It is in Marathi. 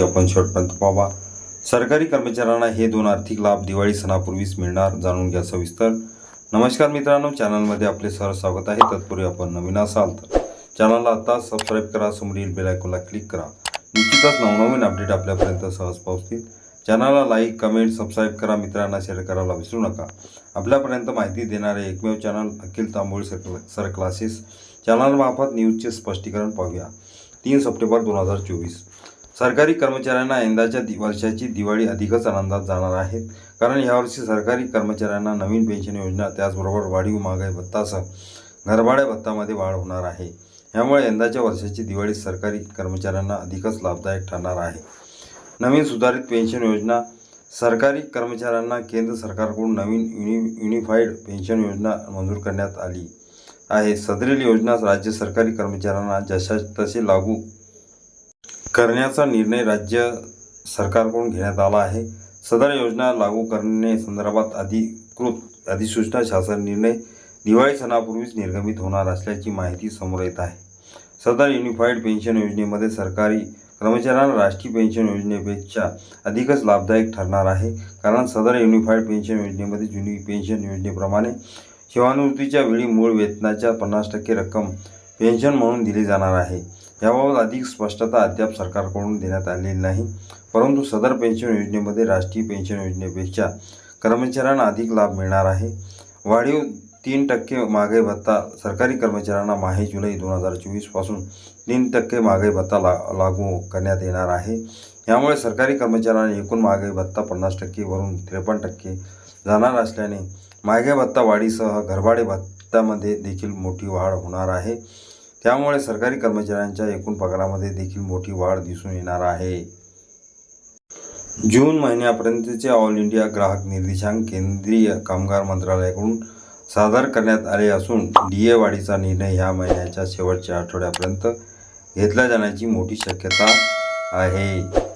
आपण शेवटपर्यंत पाहावा. सरकारी कर्मचाऱ्यांना हे दोन आर्थिक लाभ दिवाळी सणापूर्वीच मिळणार जाणून घ्या सविस्तर. नमस्कार मित्रांनो चॅनलमध्ये आपले सर स्वागत आहे. तत्पूर्वी आपण नवीन असाल तर चॅनलला आता सबस्क्राईब करा समोरील बेल आयकॉनला क्लिक करा. निश्चितच नवनवीन अपडेट आपल्यापर्यंत सहज पोहोचतील. चॅनलला लाईक कमेंट सबस्क्राईब करा मित्रांना शेअर करायला विसरू नका. आपल्यापर्यंत माहिती देणारे एकमेव channel Akhil Tamboli sir sir classes. चॅनलमार्फत न्यूजचे स्पष्टीकरण पाहूया. तीन सप्टेंबर दोन हजार चोवीस. सरकारी कर्मचाऱ्यांना यंदाच्या दि वर्षाची दिवाळी अधिकच आनंदात जाणार आहेत कारण यावर्षी सरकारी कर्मचाऱ्यांना नवीन पेन्शन योजना त्याचबरोबर वाढीव महागाई भत्तासह घरभाड्या भत्तामध्ये वाढ होणार आहे. यामुळे यंदाच्या वर्षाची दिवाळी सरकारी कर्मचाऱ्यांना अधिकच लाभदायक ठरणार आहे. नवीन सुधारित पेन्शन योजना सरकारी कर्मचाऱ्यांना केंद्र सरकारकडून नवीन युनि युनिफाईड पेन्शन योजना मंजूर करण्यात आली आहे. सदरील योजना राज्य सरकारी कर्मचाऱ्यांना जशा तसे लागू करण्याचा निर्णय राज्य सरकारकडून घेण्यात आला आहे. सदर योजना लागू करण्यासंदर्भात अधिकृत अधिसूचना शासन निर्णय दिवाळी सणापूर्वीच निर्गमित होणार असल्याची माहिती समोर येत आहे. सदर युनिफाईड पेन्शन योजनेमध्ये सरकारी कर्मचाऱ्यांना राष्ट्रीय पेन्शन योजनेपेक्षा अधिकच लाभदायक ठरणार आहे. कारण सदर युनिफाईड पेन्शन योजनेमध्ये जुनी पेन्शन योजनेप्रमाणे सेवानिवृत्तीच्या वेळी मूळ वेतनाच्या पन्नास टक्के रक्कम पेन्शन म्हणून दिली जाणार आहे. याबाबत अधिक स्पष्टता अद्याप सरकारकडून देण्यात आलेली नाही. परंतु सदर पेन्शन योजनेमध्ये राष्ट्रीय पेन्शन योजनेपेक्षा कर्मचाऱ्यांना अधिक लाभ मिळणार आहे. वाढीव तीन टक्के मागे भत्ता सरकारी कर्मचाऱ्यांना माहे जुलै दोन हजार चोवीसपासून तीन टक्के मागे भत्ता ला लागू करण्यात येणार आहे. यामुळे सरकारी कर्मचाऱ्यांना एकूण मागे भत्ता पन्नास टक्केवरून त्रेपन्न टक्के जाणार असल्याने मागे भत्ता वाढीसह घरभाडे भत्त्यामध्ये देखील मोठी वाढ होणार आहे. त्यामुळे सरकारी कर्मचाऱ्यांच्या एकूण पगारामध्ये देखील मोठी वाढ दिसून येणार आहे. जून महिन्यापर्यंतचे ऑल इंडिया ग्राहक निर्देशांक केंद्रीय कामगार मंत्रालयाकडून सादर करण्यात आले असून डी ए वाढीचा निर्णय ह्या महिन्याच्या शेवटच्या आठवड्यापर्यंत घेतला जाण्याची मोठी शक्यता आहे.